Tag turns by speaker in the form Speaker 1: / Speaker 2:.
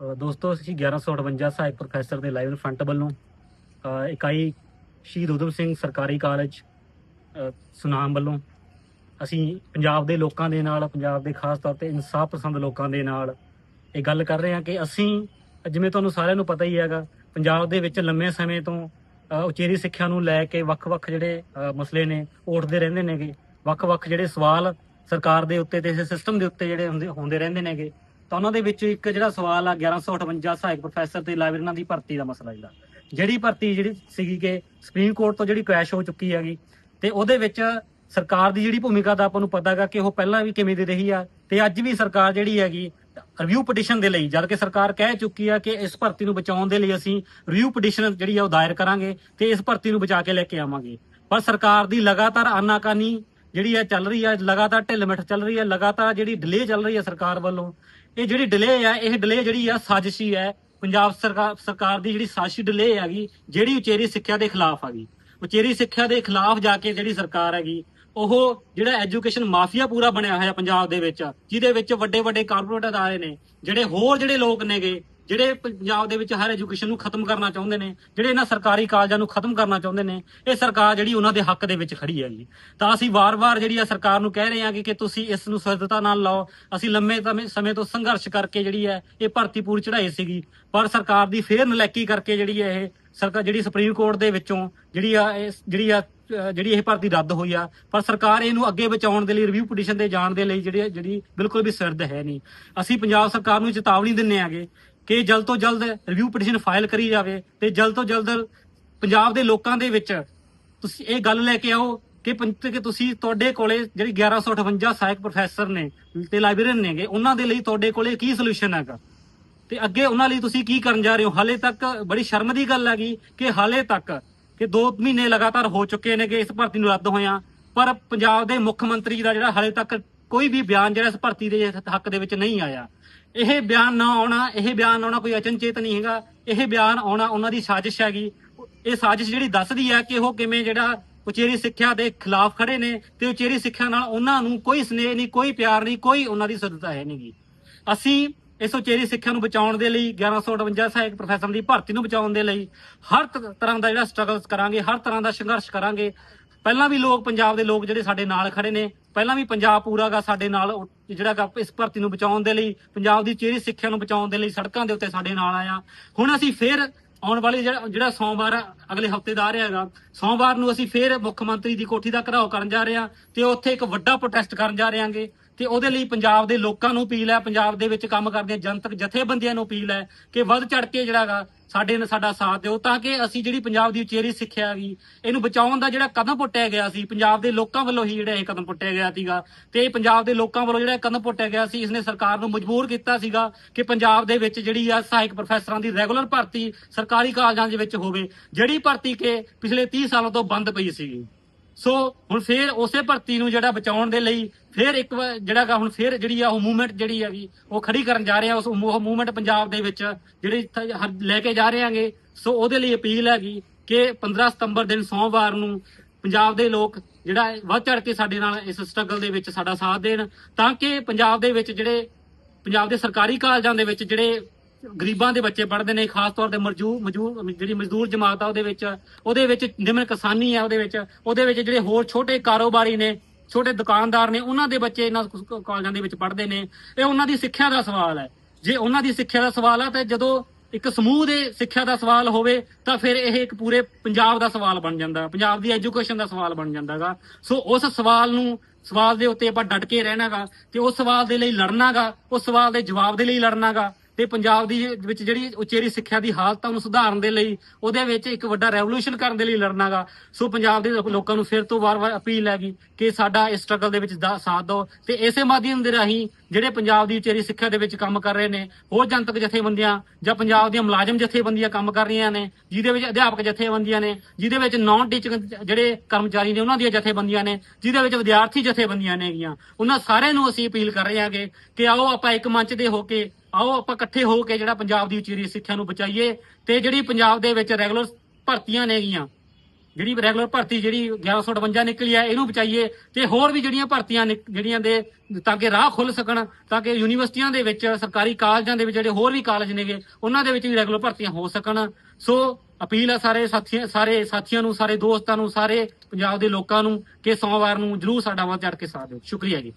Speaker 1: ਦੋਸਤੋ, ਅਸੀਂ 1158 ਸਹਾਇਕ ਪ੍ਰੋਫੈਸਰ ਦੇ ਲਾਈਵ ਫਰੰਟ ਵੱਲੋਂ ਇਕਾਈ ਸ਼ਹੀਦ ਉਧਮ ਸਿੰਘ ਸਰਕਾਰੀ ਕਾਲਜ ਸੁਨਾਮ ਵੱਲੋਂ ਅਸੀਂ ਪੰਜਾਬ ਦੇ ਲੋਕਾਂ ਦੇ ਨਾਲ, ਪੰਜਾਬ ਦੇ ਖਾਸ ਤੌਰ ਤੇ ਇਨਸਾਫ ਪਸੰਦ ਲੋਕਾਂ ਦੇ ਨਾਲ ਇਹ ਗੱਲ ਕਰ ਰਹੇ ਹਾਂ ਕਿ ਅਸੀਂ, ਜਿਵੇਂ ਤੁਹਾਨੂੰ ਸਾਰਿਆਂ ਨੂੰ ਪਤਾ ਹੀ ਹੈਗਾ, ਪੰਜਾਬ ਦੇ ਵਿੱਚ ਲੰਮੇ ਸਮੇਂ ਤੋਂ ਉਚੇਰੀ ਸਿੱਖਿਆ ਨੂੰ ਲੈ ਕੇ ਵੱਖ-ਵੱਖ ਜਿਹੜੇ ਮਸਲੇ ਨੇ ਉੱਠਦੇ ਰਹਿੰਦੇ ਨੇਗੇ। ਵੱਖ-ਵੱਖ ਜਿਹੜੇ ਸਵਾਲ ਸਰਕਾਰ ਦੇ ਉੱਤੇ ਤੇ ਇਸ ਸਿਸਟਮ ਦੇ ਉੱਤੇ ਜਿਹੜੇ ਹੁੰਦੇ ਹੁੰਦੇ ਰਹਿੰਦੇ ਨੇਗੇ। ਤਾਂ ਉਹਨਾਂ ਦੇ ਵਿੱਚ ਇੱਕ ਜਿਹੜਾ ਸਵਾਲ ਆ 1158 ਸਹਾਇਕ ਪ੍ਰੋਫੈਸਰ ਤੇ ਲਾਇਬ੍ਰੇਰੀਆਂ ਦੀ ਭਰਤੀ ਦਾ ਮਸਲਾ ਜਿਹੜਾ। ਜਿਹੜੀ ਭਰਤੀ ਜਿਹੜੀ ਸੀਗੀ ਕਿ ਸੁਪਰੀਮ ਕੋਰਟ ਤੋਂ ਜਿਹੜੀ ਕ੍ਰੈਸ਼ ਹੋ ਚੁੱਕੀ ਹੈਗੀ, ਤੇ ਉਹਦੇ ਵਿੱਚ ਸਰਕਾਰ ਦੀ ਜਿਹੜੀ ਭੂਮਿਕਾ ਦਾ ਆਪਾਂ ਨੂੰ ਪਤਾ ਕਿ ਉਹ ਪਹਿਲਾਂ ਵੀ ਕਿਵੇਂ ਦੇ ਰਹੀ ਆ, ਤੇ ਅੱਜ ਵੀ ਸਰਕਾਰ ਜਿਹੜੀ ਹੈਗੀ ਰਿਵਿਊ ਪਟੀਸ਼ਨ ਦੇ ਲਈ, ਜਦ ਕਿ ਸਰਕਾਰ ਕਹਿ ਚੁੱਕੀ ਆ ਕਿ ਇਸ ਭਰਤੀ ਨੂੰ ਬਚਾਉਣ ਦੇ ਲਈ ਅਸੀਂ ਰਿਵਿਊ ਪਟੀਸ਼ਨ ਜਿਹੜੀ ਆ ਉਹ ਦਾਇਰ ਕਰਾਂਗੇ, ਤੇ ਇਸ ਭਰਤੀ ਨੂੰ ਬਚਾ ਕੇ ਲੈ ਕੇ ਆਵਾਂਗੇ। ਪਰ ਸਰਕਾਰ ਦੀ ਲਗਾਤਾਰ ਆਨਾਕਾਨੀ ਜਿਹੜੀ ਹੈ ਚੱਲ ਰਹੀ ਹੈ ਲਗਾਤਾਰ ਢਿੱਲ-ਮਿੱਠ ਚੱਲ ਰਹੀ ਹੈ ਲਗਾਤਾਰ ਜਿਹੜੀ ਡਿਲੇ ਚੱਲ ਰਹੀ ਹੈ ਸਰਕਾਰ ਵੱਲੋਂ, ਇਹ ਜਿਹੜੀ ਡਿਲੇ ਹੈ ਇਹ ਡਿਲੇ ਜਿਹੜੀ ਆ ਸਾਜ਼ਿਸ਼ੀ ਹੈ। ਪੰਜਾਬ ਸਰਕਾਰ ਸਰਕਾਰ ਦੀ ਜਿਹੜੀ ਸਾਜ਼ਿਸ਼ੀ ਡਿਲੇ ਹੈਗੀ, ਜਿਹੜੀ ਉਚੇਰੀ ਸਿੱਖਿਆ ਦੇ ਖਿਲਾਫ ਹੈਗੀ ਉਚੇਰੀ ਸਿੱਖਿਆ ਦੇ ਖਿਲਾਫ ਜਾ ਕੇ ਜਿਹੜੀ ਸਰਕਾਰ ਹੈਗੀ, ਉਹ ਜਿਹੜਾ ਐਜੂਕੇਸ਼ਨ ਮਾਫੀਆ ਪੂਰਾ ਬਣਿਆ ਹੋਇਆ ਪੰਜਾਬ ਦੇ ਵਿੱਚ, ਜਿਹਦੇ ਵਿੱਚ ਵੱਡੇ ਵੱਡੇ ਕਾਰਪੋਰੇਟ ਅਦਾਰੇ ਨੇ, ਜਿਹੜੇ ਹੋਰ ਜਿਹੜੇ ਲੋਕ ਨੇਗੇ ਜਿਹੜੇ ਪੰਜਾਬ ਦੇ ਵਿੱਚ ਹਾਇਰ ਐਜੂਕੇਸ਼ਨ ਨੂੰ ਖਤਮ ਕਰਨਾ ਚਾਹੁੰਦੇ ਨੇ, ਜਿਹੜੇ ਇਹਨਾਂ ਸਰਕਾਰੀ ਕਾਲਜਾਂ ਨੂੰ ਖਤਮ ਕਰਨਾ ਚਾਹੁੰਦੇ ਨੇ, ਇਹ ਸਰਕਾਰ ਜਿਹੜੀ ਉਹਨਾਂ ਦੇ ਹੱਕ ਦੇ ਵਿੱਚ ਖੜੀ ਹੈਗੀ ਤਾਂ ਅਸੀਂ ਵਾਰ-ਵਾਰ ਜਿਹੜੀ ਆ ਸਰਕਾਰ ਨੂੰ ਕਹਿ ਰਹੇ ਹਾਂ ਕਿ ਤੁਸੀਂ ਇਸ ਨੂੰ ਸਹਿਜਤਾ ਨਾਲ ਲਾਓ। ਅਸੀਂ ਲੰਮੇ ਸਮੇਂ- ਸਮੇਂ ਤੋਂ ਸੰਘਰਸ਼ ਕਰਕੇ ਜਿਹੜੀ ਹੈ, ਇਹ ਭਰਤੀ ਪੂਰੀ ਚੜਾਈ ਸੀਗੀ। ਪਰ ਸਰਕਾਰ ਦੀ ਫੇਰ ਨਲੈਕੀ ਕਰਕੇ ਜਿਹੜੀ ਹੈ ਇਹ ਸਰਕਾਰ ਜਿਹੜੀ ਸੁਪਰੀਮ ਕੋਰਟ ਦੇ ਵਿੱਚੋਂ ਜਿਹੜੀ ਆ ਇਹ ਜਿਹੜੀ ਆ ਜਿਹੜੀ ਇਹ ਭਰਤੀ ਰੱਦ ਹੋਈ ਆ। ਪਰ ਸਰਕਾਰ ਇਹਨੂੰ ਅੱਗੇ ਬਚਾਉਣ ਦੇ ਲਈ ਰਿਵਿਊ ਪਟੀਸ਼ਨ ਤੇ ਜਾਣ ਦੇ ਲਈ ਜਿਹੜੀ ਜਿਹੜੀ ਬਿਲਕੁਲ ਵੀ ਸਿਰਦ ਹੈ ਨਹੀਂ। ਅਸੀਂ ਪੰਜਾਬ ਸਰਕਾਰ ਨੂੰ ਚੇਤਾਵਨੀ ਦਿੰਨੇ ਆਗੇ ਕਿ ਜਲਦ ਤੋਂ ਜਲਦ ਰਿਵਿਊ ਪਟੀਸ਼ਨ ਫਾਈਲ ਕਰੀ ਜਾਵੇ ਤੇ ਜਲਦ ਤੋਂ ਜਲਦ ਪੰਜਾਬ ਦੇ ਲੋਕਾਂ ਦੇ ਵਿੱਚ ਤੁਸੀਂ ਇਹ ਗੱਲ ਲੈ ਕੇ ਆਓ ਕਿ ਪੰਚ ਕਿ ਤੁਸੀਂ ਤੁਹਾਡੇ ਕੋਲੇ ਜਿਹੜੀ 1158 ਸਹਾਇਕ ਪ੍ਰੋਫੈਸਰ ਨੇ ਤੇ ਲਾਇਬ੍ਰੇਰੀਅਨ ਨੇਗੇ, ਉਹਨਾਂ ਦੇ ਲਈ ਤੁਹਾਡੇ ਕੋਲੇ ਕੀ ਸੋਲੂਸ਼ਨ ਹੈਗਾ? ਤੇ ਅੱਗੇ ਉਹਨਾਂ ਲਈ ਤੁਸੀਂ ਕੀ ਕਰਨ ਜਾ ਰਹੇ ਹੋ? ਹਾਲੇ ਤੱਕ ਬੜੀ ਸ਼ਰਮ ਦੀ ਗੱਲ ਹੈਗੀ ਕਿ ਹਾਲੇ ਤੱਕ ਕਿ 2 ਮਹੀਨੇ ਲਗਾਤਾਰ ਹੋ ਚੁੱਕੇ ਨੇ ਕਿ ਇਸ ਭਰਤੀ ਨੂੰ ਰੱਦ ਹੋਇਆ। ਪਰ ਪੰਜਾਬ ਦੇ ਮੁੱਖ ਮੰਤਰੀ ਦਾ ਜਿਹੜਾ ਹਾਲੇ ਤੱਕ ਕੋਈ ਵੀ ਬਿਆਨ ਜਿਹੜਾ ਇਸ ਭਰਤੀ ਦੇ ਹੱਕ ਦੇ ਵਿੱਚ ਨਹੀਂ ਆਇਆ। ਇਹ ਬਿਆਨ ਨਾ ਆਉਣਾ, ਇਹ ਬਿਆਨ ਆਉਣਾ ਕੋਈ ਅਚਨਚੇਤ ਨਹੀਂ ਹੈਗਾ। ਇਹ ਬਿਆਨ ਆਉਣਾ ਉਹਨਾਂ ਦੀ ਸਾਜ਼ਿਸ਼ ਹੈਗੀ। ਇਹ ਸਾਜ਼ਿਸ਼ ਜਿਹੜੀ ਦੱਸਦੀ ਹੈ ਕਿ ਉਹ ਕਿਵੇਂ ਜਿਹੜਾ ਉਚੇਰੀ ਸਿੱਖਿਆ ਦੇ ਖਿਲਾਫ ਖੜੇ ਨੇ ਤੇ ਉਚੇਰੀ ਸਿੱਖਿਆ ਨਾਲ ਉਹਨਾਂ ਨੂੰ ਕੋਈ ਸਨੇਹ ਨਹੀਂ, ਕੋਈ ਪਿਆਰ ਨਹੀਂ, ਕੋਈ ਉਹਨਾਂ ਦੀ ਸਦਤਾ ਹੈ ਨਹੀਂਗੀ। ਅਸੀਂ ਇਸ ਉਚੇਰੀ ਸਿੱਖਿਆ ਨੂੰ ਬਚਾਉਣ ਦੇ ਲਈ 1158 ਸਹਾਇਕ ਪ੍ਰੋਫੈਸਰ ਦੀ ਭਰਤੀ ਨੂੰ ਬਚਾਉਣ ਦੇ ਲਈ ਹਰ ਤਰ੍ਹਾਂ ਦਾ ਜਿਹੜਾ ਸਟਰਗਲਸ ਕਰਾਂਗੇ, ਹਰ ਤਰ੍ਹਾਂ ਦਾ ਸੰਘਰਸ਼ ਕਰਾਂਗੇ। ਪਹਿਲਾਂ ਵੀ ਲੋਕ, ਪੰਜਾਬ ਦੇ ਲੋਕ ਜਿਹੜੇ ਸਾਡੇ ਨਾਲ ਖੜੇ ਨੇ ਪਹਿਲਾਂ ਵੀ ਪੰਜਾਬ ਪੂਰਾਗਾ ਸਾਡੇ ਨਾਲ, ਉਹ ਜਿਹੜਾ ਗਾ ਇਸ ਭਰਤੀ ਨੂੰ ਬਚਾਉਣ ਦੇ ਲਈ, ਪੰਜਾਬ ਦੀ ਚਿਹਰੀ ਸਿੱਖਿਆ ਨੂੰ ਬਚਾਉਣ ਦੇ ਲਈ ਸੜਕਾਂ ਦੇ ਉੱਤੇ ਸਾਡੇ ਨਾਲ ਆਇਆ। ਹੁਣ ਅਸੀਂ ਫੇਰ ਆਉਣ ਵਾਲੀ ਜਿਹੜਾ ਜਿਹੜਾ ਸੋਮਵਾਰ ਅਗਲੇ ਹਫ਼ਤੇ ਦਾ ਆ ਰਿਹਾ ਹੈਗਾ। ਸੋਮਵਾਰ ਨੂੰ ਅਸੀਂ ਫੇਰ ਮੁੱਖ ਮੰਤਰੀ ਦੀ ਕੋਠੀ ਦਾ ਘਰਾਓ ਕਰਨ ਜਾ ਰਹੇ ਹਾਂ ਤੇ ਉੱਥੇ ਇੱਕ ਵੱਡਾ ਪ੍ਰੋਟੈਸਟ ਕਰਨ ਜਾ ਰਹੇ ਹਾਂਗੇ ਤੇ ਉਹਦੇ ਲਈ ਪੰਜਾਬ ਦੇ ਲੋਕਾਂ ਨੂੰ ਅਪੀਲ ਹੈ, ਪੰਜਾਬ ਦੇ ਵਿੱਚ ਕੰਮ ਕਰਦੀਆਂ ਜਨਤਕ ਜਥੇਬੰਦੀਆਂ ਨੂੰ ਅਪੀਲ ਹੈ ਕਿ ਵੱਧ ਚੜ ਕੇ ਜਿਹੜਾਗਾ ਸਾਡੇ ਨਾਲ ਸਾਡਾ ਸਾਥ ਦਿਓ ਤਾਂ ਕਿ ਅਸੀਂ ਜਿਹੜੀ ਪੰਜਾਬ ਦੀ ਉਚੇਰੀ ਸਿੱਖਿਆ ਹੈਗੀ, ਇਹਨੂੰ ਬਚਾਉਣ ਦਾ ਜਿਹੜਾ ਕਦਮ ਪੁੱਟਿਆ ਗਿਆ ਸੀ, ਪੰਜਾਬ ਦੇ ਲੋਕਾਂ ਵੱਲੋਂ ਹੀ ਜਿਹੜਾ ਇਹ ਕਦਮ ਪੁੱਟਿਆ ਗਿਆ ਸੀਗਾ ਤੇ ਪੰਜਾਬ ਦੇ ਲੋਕਾਂ ਵੱਲੋਂ ਜਿਹੜਾ ਇਹ ਕਦਮ ਪੁੱਟਿਆ ਗਿਆ ਸੀ, ਇਸਨੇ ਸਰਕਾਰ ਨੂੰ ਮਜਬੂਰ ਕੀਤਾ ਸੀਗਾ ਕਿ ਪੰਜਾਬ ਦੇ ਵਿੱਚ ਜਿਹੜੀ ਆ ਸਹਾਇਕ ਪ੍ਰੋਫੈਸਰਾਂ ਦੀ ਰੈਗੂਲਰ ਭਰਤੀ ਸਰਕਾਰੀ ਕਾਲਜਾਂ ਦੇ ਵਿੱਚ ਹੋਵੇ, ਜਿਹੜੀ ਭਰਤੀ ਕਿ ਪਿਛਲੇ 30 ਸਾਲਾਂ ਤੋਂ ਬੰਦ ਪਈ ਸੀਗੀ। ਸੋ ਹੁਣ ਫੇਰ ਉਸੇ ਭਰਤੀ ਨੂੰ ਜਿਹੜਾ ਬਚਾਉਣ ਦੇ ਲਈ ਫੇਰ ਇੱਕ ਵਾਰ ਜਿਹੜਾ ਗਾ ਹੁਣ ਫੇਰ ਜਿਹੜੀ ਆ ਉਹ ਮੂਵਮੈਂਟ ਜਿਹੜੀ ਹੈਗੀ, ਉਹ ਖੜੀ ਕਰਨ ਜਾ ਰਹੇ ਆ, ਉਸ ਮੂਵਮੈਂਟ ਪੰਜਾਬ ਦੇ ਵਿੱਚ ਜਿਹੜੀ ਲੈ ਕੇ ਜਾ ਰਹੇ ਆਂਗੇ। ਸੋ ਉਹਦੇ ਲਈ ਅਪੀਲ ਹੈਗੀ ਕਿ 15 ਸਤੰਬਰ ਦਿਨ ਸੋਮਵਾਰ ਨੂੰ ਪੰਜਾਬ ਦੇ ਲੋਕ ਜਿਹੜਾ ਵੱਧ ਚੜ ਕੇ ਸਾਡੇ ਨਾਲ ਇਸ ਸਟਰਗਲ ਦੇ ਵਿੱਚ ਸਾਡਾ ਸਾਥ ਦੇਣ, ਤਾਂ ਕਿ ਪੰਜਾਬ ਦੇ ਵਿੱਚ ਜਿਹੜੇ, ਪੰਜਾਬ ਦੇ ਸਰਕਾਰੀ ਕਾਲਜਾਂ ਦੇ ਵਿੱਚ ਜਿਹੜੇ ਗਰੀਬਾਂ ਦੇ ਬੱਚੇ ਪੜ੍ਹਦੇ ਨੇ, ਖਾਸ ਤੌਰ ਤੇ ਮਜ਼ਦੂਰ ਮਜ਼ਦੂਰ ਜਿਹੜੀ ਮਜ਼ਦੂਰ ਜਮਾਤ ਆ ਉਹਦੇ ਵਿੱਚ ਉਹਦੇ ਵਿੱਚ ਜਿਵੇਂ ਕਿਸਾਨੀ ਆ ਉਹਦੇ ਵਿੱਚ ਉਹਦੇ ਵਿੱਚ ਜਿਹੜੇ ਹੋਰ ਛੋਟੇ ਕਾਰੋਬਾਰੀ ਨੇ, ਛੋਟੇ ਦੁਕਾਨਦਾਰ ਨੇ, ਉਹਨਾਂ ਦੇ ਬੱਚੇ ਇਹਨਾਂ ਕ- ਕਾਲਜਾਂ ਦੇ ਵਿੱਚ ਪੜ੍ਹਦੇ ਨੇ। ਇਹ ਉਹਨਾਂ ਦੀ ਸਿੱਖਿਆ ਦਾ ਸਵਾਲ ਹੈ। ਜੇ ਉਹਨਾਂ ਦੀ ਸਿੱਖਿਆ ਦਾ ਸਵਾਲ ਆ, ਤਾਂ ਜਦੋਂ ਇੱਕ ਸਮੂਹ ਦੇ ਸਿੱਖਿਆ ਦਾ ਸਵਾਲ ਹੋਵੇ, ਤਾਂ ਫਿਰ ਇਹ ਇੱਕ ਪੂਰੇ ਪੰਜਾਬ ਦਾ ਸਵਾਲ ਬਣ ਜਾਂਦਾ, ਪੰਜਾਬ ਦੀ ਐਜੂਕੇਸ਼ਨ ਦਾ ਸਵਾਲ ਬਣ ਜਾਂਦਾਗਾ ਸੋ ਉਸ ਸਵਾਲ ਨੂੰ, ਸਵਾਲ ਦੇ ਉੱਤੇ ਆਪਾਂ ਡਟ ਕੇ ਰਹਿਣਾਗਾ ਤੇ ਉਸ ਸਵਾਲ ਦੇ ਲਈ ਲੜਨਾਗਾ ਉਸ ਸਵਾਲ ਦੇ ਜਵਾਬ ਦੇ ਲਈ ਲੜਨਾਗਾ ਤੇ ਪੰਜਾਬ ਦੀ ਵਿੱਚ ਜਿਹੜੀ ਉਚੇਰੀ ਸਿੱਖਿਆ ਦੀ ਹਾਲਤ ਆ, ਉਹਨੂੰ ਸੁਧਾਰਨ ਦੇ ਲਈ, ਉਹਦੇ ਵਿੱਚ ਇੱਕ ਵੱਡਾ ਰੈਵੋਲੂਸ਼ਨ ਕਰਨ ਦੇ ਲਈ ਲੜਨਾਗਾ ਸੋ ਪੰਜਾਬ ਦੇ ਲੋਕਾਂ ਨੂੰ ਫਿਰ ਤੋਂ ਵਾਰ-ਵਾਰ ਅਪੀਲ ਹੈਗੀ ਕਿ ਸਾਡਾ ਇਸ ਸਟਰਗਲ ਦੇ ਵਿੱਚ ਦਾ ਸਾਥ ਦਿਓ। ਤੇ ਇਸੇ ਮਾਧਿਅਮ ਦੇ ਰਾਹੀਂ ਜਿਹੜੇ ਪੰਜਾਬ ਦੀ ਉਚੇਰੀ ਸਿੱਖਿਆ ਦੇ ਵਿੱਚ ਕੰਮ ਕਰ ਰਹੇ ਨੇ, ਹੋਰ ਜਨਤਕ ਜਥੇਬੰਦੀਆਂ ਜਾਂ ਪੰਜਾਬ ਦੀਆਂ ਮੁਲਾਜ਼ਮ ਜਥੇਬੰਦੀਆਂ ਕੰਮ ਕਰ ਰਹੀਆਂ ਨੇ, ਜਿਹਦੇ ਵਿੱਚ ਅਧਿਆਪਕ ਜਥੇਬੰਦੀਆਂ ਨੇ, ਜਿਹਦੇ ਵਿੱਚ ਨਾਨ ਟੀਚਿੰਗ ਜਿਹੜੇ ਕਰਮਚਾਰੀ ਨੇ, ਉਹਨਾਂ ਦੀਆਂ ਜਥੇਬੰਦੀਆਂ ਨੇ, ਜਿਹਦੇ ਵਿੱਚ ਵਿਦਿਆਰਥੀ ਜਥੇਬੰਦੀਆਂ ਨੇਗੀਆਂ, ਉਹਨਾਂ ਸਾਰਿਆਂ ਨੂੰ ਅਸੀਂ ਅਪੀਲ ਕਰ ਰਹੇ ਹਾਂਗੇ ਕਿ ਆਓ ਆਪਾਂ ਇੱਕ ਮੰਚ ਦੇ ਹੋ ਕੇ ਆਓ ਆਪਾਂ ਇਕੱਠੇ ਹੋ ਕੇ ਜਿਹੜਾ ਪੰਜਾਬ ਦੀ ਉਚੇਰੀ ਸਿੱਖਿਆ ਨੂੰ ਬਚਾਈਏ ਤੇ ਜਿਹੜੀ ਪੰਜਾਬ ਦੇ ਵਿੱਚ ਰੈਗੂਲਰ ਭਰਤੀਆਂ ਨੇਗੀਆਂ,
Speaker 2: ਜਿਹੜੀ ਰੈਗੂਲਰ ਭਰਤੀ ਜਿਹੜੀ 1158 ਨਿਕਲੀ ਹੈ, ਇਹਨੂੰ ਬਚਾਈਏ ਤੇ ਹੋਰ ਵੀ ਜਿਹੜੀਆਂ ਭਰਤੀਆਂ ਨਿਕ- ਜਿਹੜੀਆਂ ਦੇ ਤਾਂ ਕਿ ਰਾਹ ਖੁੱਲ ਸਕਣ, ਤਾਂ ਕਿ ਯੂਨੀਵਰਸਿਟੀਆਂ ਦੇ ਵਿੱਚ, ਸਰਕਾਰੀ ਕਾਲਜਾਂ ਦੇ ਵਿੱਚ ਜਿਹੜੇ ਹੋਰ ਵੀ ਕਾਲਜ ਨੇਗੇ, ਉਹਨਾਂ ਦੇ ਵਿੱਚ ਵੀ ਰੈਗੂਲਰ ਭਰਤੀਆਂ ਹੋ ਸਕਣ। ਸੋ ਅਪੀਲ ਆ ਸਾਰੇ ਸਾਥੀਆਂ ਸਾਰੇ ਸਾਥੀਆਂ ਨੂੰ, ਸਾਰੇ ਦੋਸਤਾਂ ਨੂੰ, ਸਾਰੇ ਪੰਜਾਬ ਦੇ ਲੋਕਾਂ ਨੂੰ ਕਿ ਸੋਮਵਾਰ ਨੂੰ ਜਰੂਰ ਸਾਡਾ ਵੱਧ ਚੜ ਕੇ ਸਾਥ ਦਿਓ। ਸ਼ੁਕਰੀਆ ਜੀ।